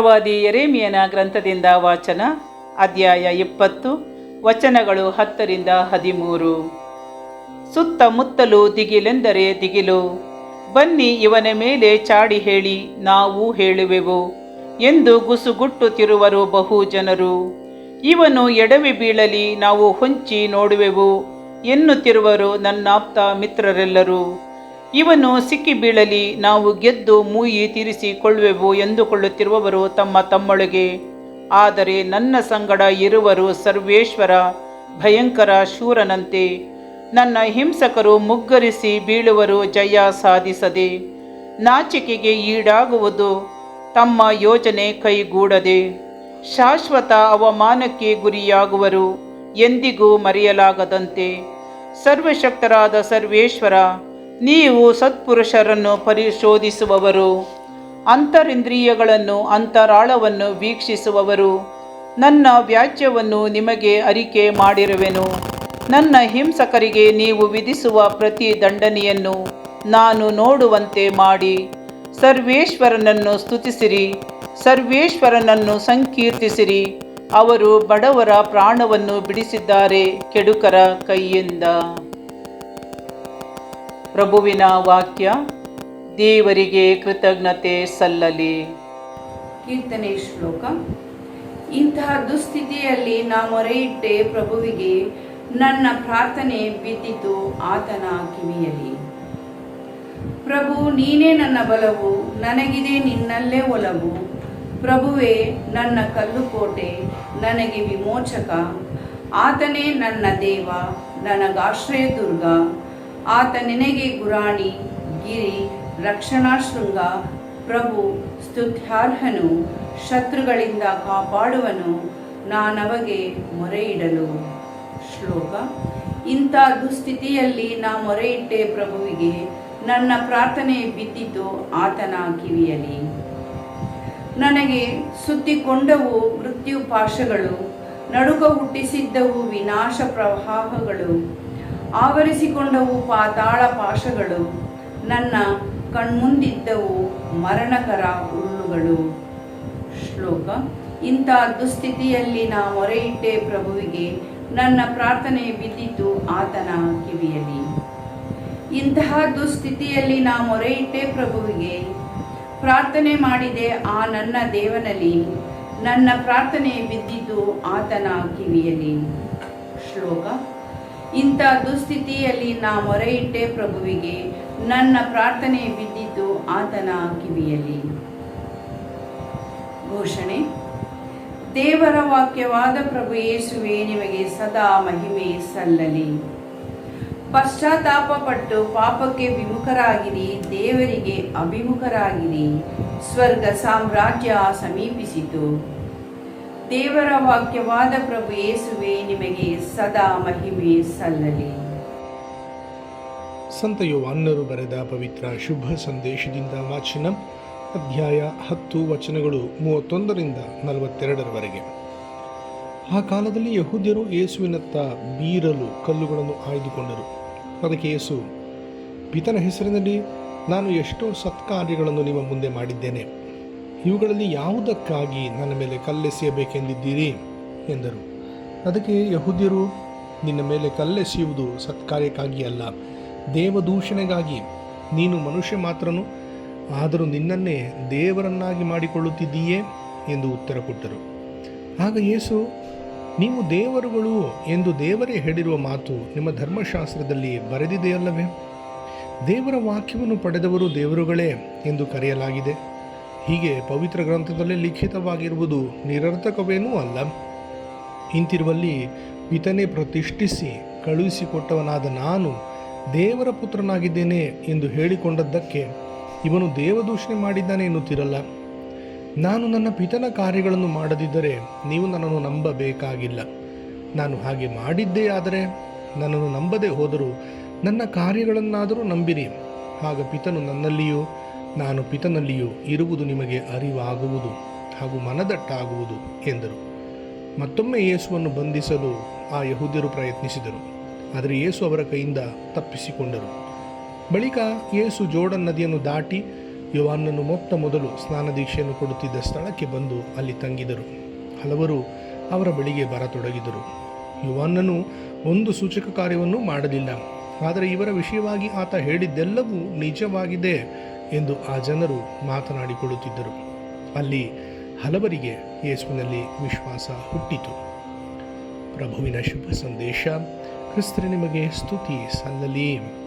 ಪ್ರವಾದಿ ಎರೇಮಿಯನ ಗ್ರಂಥದಿಂದ ವಾಚನ, ಅಧ್ಯಾಯ ಇಪ್ಪತ್ತು, ವಚನಗಳು ಹತ್ತರಿಂದ ಹದಿಮೂರು. ಸುತ್ತಮುತ್ತಲು ದಿಗಿಲೆಂದರೆ ದಿಗಿಲು, ಬನ್ನಿ ಇವನ ಮೇಲೆ ಚಾಡಿ ಹೇಳಿ ನಾವು ಹೇಳುವೆವು ಎಂದು ಗುಸುಗುಟ್ಟುತ್ತಿರುವರು ಬಹು ಜನರು. ಇವನು ಎಡವಿ ಬೀಳಲಿ ನಾವು ಹೊಂಚಿ ನೋಡುವೆವು ಎನ್ನುತ್ತಿರುವರು ನನ್ನಾಪ್ತ ಮಿತ್ರರೆಲ್ಲರೂ. ಇವನು ಸಿಕ್ಕಿ ಬೀಳಲಿ, ನಾವು ಗೆದ್ದು ಮೂಯಿ ತೀರಿಸಿಕೊಳ್ಳುವೆವು ಎಂದುಕೊಳ್ಳುತ್ತಿರುವವರು ತಮ್ಮ ತಮ್ಮೊಳಗೆ. ಆದರೆ ನನ್ನ ಸಂಗಡ ಇರುವರು ಸರ್ವೇಶ್ವರ, ಭಯಂಕರ ಶೂರನಂತೆ. ನನ್ನ ಹಿಂಸಕರು ಮುಗ್ಗರಿಸಿ ಬೀಳುವರು ಜಯ ಸಾಧಿಸದೆ. ನಾಚಿಕೆಗೆ ಈಡಾಗುವುದು ತಮ್ಮ ಯೋಜನೆ ಕೈಗೂಡದೆ. ಶಾಶ್ವತ ಅವಮಾನಕ್ಕೆ ಗುರಿಯಾಗುವರು ಎಂದಿಗೂ ಮರೆಯಲಾಗದಂತೆ. ಸರ್ವಶಕ್ತರಾದ ಸರ್ವೇಶ್ವರ ನೀವು ಸತ್ಪುರುಷರನ್ನು ಪರಿಶೋಧಿಸುವವರು, ಅಂತರಿಂದ್ರಿಯಗಳನ್ನು, ಅಂತರಾಳವನ್ನು ವೀಕ್ಷಿಸುವವರು. ನನ್ನ ವ್ಯಾಜ್ಯವನ್ನು ನಿಮಗೆ ಅರಿಕೆ ಮಾಡಿರುವೆನು. ನನ್ನ ಹಿಂಸಕರಿಗೆ ನೀವು ವಿಧಿಸುವ ಪ್ರತಿ ದಂಡನೆಯನ್ನು ನಾನು ನೋಡುವಂತೆ ಮಾಡಿ. ಸರ್ವೇಶ್ವರನನ್ನು ಸ್ತುತಿಸಿರಿ, ಸರ್ವೇಶ್ವರನನ್ನು ಸಂಕೀರ್ತಿಸಿರಿ. ಅವರು ಬಡವರ ಪ್ರಾಣವನ್ನು ಬಿಡಿಸಿದ್ದಾರೆ, ಕೆಡುಕರ ಕೈಯಿಂದ. ಪ್ರಭುವಿನ ವಾಕ್ಯ, ದೇವರಿಗೆ ಕೃತಜ್ಞತೆ ಸಲ್ಲಲಿ. ಕೀರ್ತನೆ ಶ್ಲೋಕ. ಇಂತಹ ದುಸ್ಥಿತಿಯಲ್ಲಿ ನಾ ಮೊರೆಯಿಟ್ಟೆ ಪ್ರಭುವಿಗೆ, ನನ್ನ ಪ್ರಾರ್ಥನೆ ಬಿದ್ದಿತು ಆತನ ಕಿವಿಯಲ್ಲಿ. ಪ್ರಭು, ನೀನೇ ನನ್ನ ಬಲವು, ನನಗಿದೆ ನಿನ್ನಲ್ಲೇ ಒಲವು. ಪ್ರಭುವೇ, ನನ್ನ ಕಲ್ಲುಕೋಟೆ, ನನಗೆ ವಿಮೋಚಕ. ಆತನೇ ನನ್ನ ದೇವ ನನಗಾಶ್ರಯ ದುರ್ಗ ಆತ ನಿನಗೆ ಗುರಾಣಿ, ಗಿರಿ ರಕ್ಷಣಾ ಶೃಂಗ ಪ್ರಭು, ಸ್ತುತ್ಯಾರ್ಹನು, ಶತ್ರುಗಳಿಂದ ಕಾಪಾಡುವನು, ನಾನವಗೆ ಮೊರೆಯಿಡಲು. ಶ್ಲೋಕ, ಇಂಥ ದುಸ್ಥಿತಿಯಲ್ಲಿ ನಾ ಮೊರೆಯಿಟ್ಟೆ ಪ್ರಭುವಿಗೆ, ನನ್ನ ಪ್ರಾರ್ಥನೆ ಬಿದ್ದಿತು ಆತನ ಕಿವಿಯಲಿ ನನಗೆ ಸುತ್ತಿಕೊಂಡವು ಮೃತ್ಯು ಪಾಶಗಳು ನಡುಕ ಹುಟ್ಟಿಸಿದ್ದವು ವಿನಾಶ ಪ್ರವಾಹಗಳು. ಆವರಿಸಿಕೊಂಡವು ಪಾತಾಳ ಪಾಶಗಳು. ನನ್ನ ಕಣ್ಮುಂದಿದ್ದವು ಮರಣಕರ ಹುಲ್ಲುಗಳು. ಶ್ಲೋಕ, ಇಂಥ ದುಸ್ಥಿತಿಯಲ್ಲಿ ನಾ ಮೊರೆಯಿಟ್ಟೆ ಪ್ರಭುವಿಗೆ, ನನ್ನ ಪ್ರಾರ್ಥನೆ ಬಿದ್ದಿತು ಆತನ ಕಿವಿಯಲ್ಲಿ. ಇಂತಹ ದುಸ್ಥಿತಿಯಲ್ಲಿ ನಾ ಮೊರೆಯಿಟ್ಟೆ ಪ್ರಭುವಿಗೆ, ಪ್ರಾರ್ಥನೆ ಮಾಡಿದೆ ಆ ನನ್ನ ದೇವನಲ್ಲಿ, ನನ್ನ ಪ್ರಾರ್ಥನೆ ಬಿದ್ದಿದ್ದು ಆತನ ಕಿವಿಯಲ್ಲಿ. ಶ್ಲೋಕ ಇಂಥ ದುಸ್ಥಿತಿಯಲ್ಲಿ ನಾ ಮೊರೆಯಿಟ್ಟೆ ಪ್ರಭುವಿಗೆ. ನನ್ನ ಪ್ರಾರ್ಥನೆ ಬಿದ್ದಿದ್ದು ಆತನ ಕಿವಿಯಲ್ಲಿ. ಘೋಷಣೆ, ದೇವರ ವಾಕ್ಯವಾದ ಪ್ರಭು ಯೇಸುವೆ, ನಿಮಗೆ ಸದಾ ಮಹಿಮೆ ಸಲ್ಲಲಿ. ಪಶ್ಚಾತ್ತಾಪ ಪಟ್ಟು ಪಾಪಕ್ಕೆ ವಿಮುಖರಾಗಿರಿ, ದೇವರಿಗೆ ಅಭಿಮುಖರಾಗಿರಿ. ಸ್ವರ್ಗ ಸಾಮ್ರಾಜ್ಯ ಸಮೀಪಿಸಿತು. ದೇವರ ವಾಕ್ಯವಾದ ಪ್ರಭು ಯೇಸುವೆ, ನಿಮಗೆ ಸದಾ ಮಹಿಮೆ ಸಲ್ಲಲಿ. ಸಂತ ಯೋವಾನ್ನರು ಬರೆದ ಪವಿತ್ರ ಶುಭ ಸಂದೇಶದಿಂದ ವಾಚನ ಅಧ್ಯಾಯ ಹತ್ತು ವಚನಗಳು ಮೂವತ್ತೊಂದರಿಂದ ನಲವತ್ತೆರಡರವರೆಗೆ. ಆ ಕಾಲದಲ್ಲಿ ಯಹೂದ್ಯರು ಯೇಸುವಿನತ್ತ ಬೀರಲು ಕಲ್ಲುಗಳನ್ನು ಆಯ್ದುಕೊಂಡರು. ಅದಕ್ಕೆ ಯೇಸು, ಪಿತನ ಹೆಸರಿನಲ್ಲಿ ನಾನು ಎಷ್ಟೋ ಸತ್ಕಾರ್ಯಗಳನ್ನು ನಿಮ್ಮ ಮುಂದೆ ಮಾಡಿದ್ದೇನೆ. ಇವುಗಳಲ್ಲಿ ಯಾವುದಕ್ಕಾಗಿ ನನ್ನ ಮೇಲೆ ಕಲ್ಲೆಸೆಯಬೇಕೆಂದಿದ್ದೀರಿ? ಎಂದರು. ಅದಕ್ಕೆ ಯಹೂದ್ಯರು, ನಿನ್ನ ಮೇಲೆ ಕಲ್ಲೆಸೆಯುವುದು ಸತ್ಕಾರ್ಯಕ್ಕಾಗಿ ಅಲ್ಲ, ದೇವದೂಷಣೆಗಾಗಿ. ನೀನು ಮನುಷ್ಯ ಮಾತ್ರನು, ಆದರೂ ನಿನ್ನನ್ನೇ ದೇವರನ್ನಾಗಿ ಮಾಡಿಕೊಳ್ಳುತ್ತಿದ್ದೀಯೇ? ಎಂದು ಉತ್ತರ ಕೊಟ್ಟರು. ಆಗ ಯೇಸು, ನೀವು ದೇವರುಗಳು ಎಂದು ದೇವರೇ ಹೇಳಿರುವ ಮಾತು ನಿಮ್ಮ ಧರ್ಮಶಾಸ್ತ್ರದಲ್ಲಿ ಬರೆದಿದೆಯಲ್ಲವೇ? ದೇವರ ವಾಕ್ಯವನ್ನು ಪಡೆದವರು ದೇವರುಗಳೇ ಎಂದು ಕರೆಯಲಾಗಿದೆ. ಹೀಗೆ ಪವಿತ್ರ ಗ್ರಂಥದಲ್ಲಿ ಲಿಖಿತವಾಗಿರುವುದು ನಿರರ್ಥಕವೇನೂ ಅಲ್ಲ. ಇಂತಿರುವಲ್ಲಿ ಪಿತನೆ ಪ್ರತಿಷ್ಠಿಸಿ ಕಳುಹಿಸಿಕೊಟ್ಟವನಾದ ನಾನು ದೇವರ ಪುತ್ರನಾಗಿದ್ದೇನೆ ಎಂದು ಹೇಳಿಕೊಂಡದ್ದಕ್ಕೆ ಇವನು ದೇವದೂಷಣೆ ಮಾಡಿದ್ದಾನೆ ಎನ್ನುತ್ತಿರಲ್ಲ. ನಾನು ನನ್ನ ಪಿತನ ಕಾರ್ಯಗಳನ್ನು ಮಾಡದಿದ್ದರೆ ನೀವು ನನ್ನನ್ನು ನಂಬಬೇಕಾಗಿಲ್ಲ. ನಾನು ಹಾಗೆ ಮಾಡಿದ್ದೇ ಆದರೆ ನನ್ನನ್ನು ನಂಬದೆ ಹೋದರೂ ನನ್ನ ಕಾರ್ಯಗಳನ್ನಾದರೂ ನಂಬಿರಿ. ಆಗ ಪಿತನು ನನ್ನಲ್ಲಿಯೂ ನಾನು ಪಿತನಲ್ಲಿಯೂ ಇರುವುದು ನಿಮಗೆ ಅರಿವಾಗುವುದು ಹಾಗೂ ಮನದಟ್ಟಾಗುವುದು ಎಂದರು. ಮತ್ತೊಮ್ಮೆ ಯೇಸುವನ್ನು ಬಂಧಿಸಲು ಆ ಯಹೂದ್ಯರು ಪ್ರಯತ್ನಿಸಿದರು. ಆದರೆ ಯೇಸು ಅವರ ಕೈಯಿಂದ ತಪ್ಪಿಸಿಕೊಂಡರು. ಬಳಿಕ ಯೇಸು ಜೋಡನ್ ನದಿಯನ್ನು ದಾಟಿ ಯುವಾನನ್ನು ಮೊತ್ತ ಮೊದಲು ಸ್ನಾನ ದೀಕ್ಷೆಯನ್ನು ಕೊಡುತ್ತಿದ್ದ ಸ್ಥಳಕ್ಕೆ ಬಂದು ಅಲ್ಲಿ ತಂಗಿದರು. ಹಲವರು ಅವರ ಬಳಿಗೆ ಬರತೊಡಗಿದರು. ಯುವಾನನು ಒಂದು ಸೂಚಕ ಕಾರ್ಯವನ್ನು ಮಾಡಲಿಲ್ಲ. ಆದರೆ ಇವರ ವಿಷಯವಾಗಿ ಆತ ಹೇಳಿದ್ದೆಲ್ಲವೂ ನಿಜವಾಗಿದೆ. ಎಂದು ಆ ಜನರು ಮಾತನಾಡಿಕೊಳ್ಳುತ್ತಿದ್ದರು. ಅಲ್ಲಿ ಹಲವರಿಗೆ ಯೇಸುವಿನಲ್ಲಿ ವಿಶ್ವಾಸ ಹುಟ್ಟಿತು. ಪ್ರಭುವಿನ ಶುಭ ಸಂದೇಶ ಕ್ರಿಸ್ತರು ನಿಮಗೆ ಸ್ತುತಿ ಸಲ್ಲಲಿ.